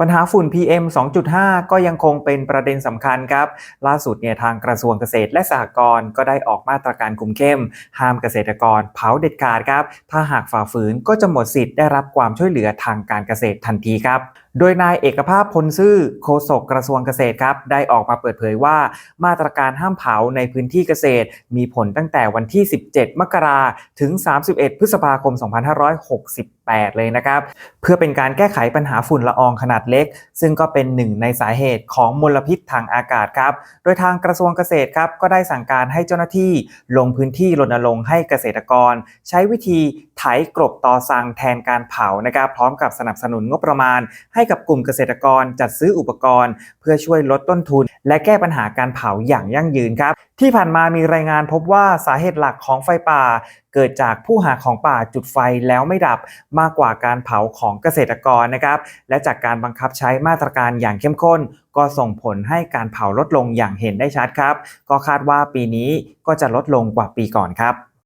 ปัญหาฝุ่น PM 2.5 ก็ยังคงเป็นประเด็นสำคัญครับ ล่าสุดเนี่ยทางกระทรวงเกษตรและสหกรณ์ก็ได้ออกมาตรการคุมเข้ม ห้ามเกษตรกรเผาเด็ดขาดครับ ถ้าหากฝ่าฝืนก็จะหมดสิทธิ์ได้รับความช่วยเหลือทางการเกษตรทันทีครับ โดยนายเอกภาพพลซื่อโฆษกกระทรวงเกษตรครับได้ออกมาเปิดเผยว่า มาตรการห้ามเผาในพื้นที่เกษตร มีผลตั้งแต่วันที่ 17 มกราถึง 31 พฤษภาคม 2568 เลยนะครับ เพื่อเป็นการแก้ไขปัญหาฝุ่นละอองขนาดเล็ก ซึ่งก็เป็นหนึ่งในสาเหตุของมลพิษทางอากาศครับ โดยทางกระทรวงเกษตรครับก็ได้สั่งการให้เจ้าหน้าที่ลงพื้นที่รณรงค์ให้เกษตรกร ใช้วิธีไถกรบตอสังแทนการเผานะครับ พร้อมกับสนับสนุนงบประมาณให้กับกลุ่มเกษตรกรจัดซื้ออุปกรณ์ เพื่อช่วยลดต้นทุน และแก้ปัญหาการเผาอย่างยั่งยืนครับ ที่ผ่านมามีรายงานพบว่าสาเหตุหลักของไฟป่า เกิดจากผู้หาของป่าจุดไฟแล้วไม่ดับมากกว่าการเผาของเกษตรกรนะครับ และจากการบังคับใช้มาตรการอย่างเข้มข้น ก็ส่งผลให้การเผาลดลงอย่างเห็นได้ชัดครับ ก็คาดว่าปีนี้ก็จะลดลงกว่าปีก่อนครับ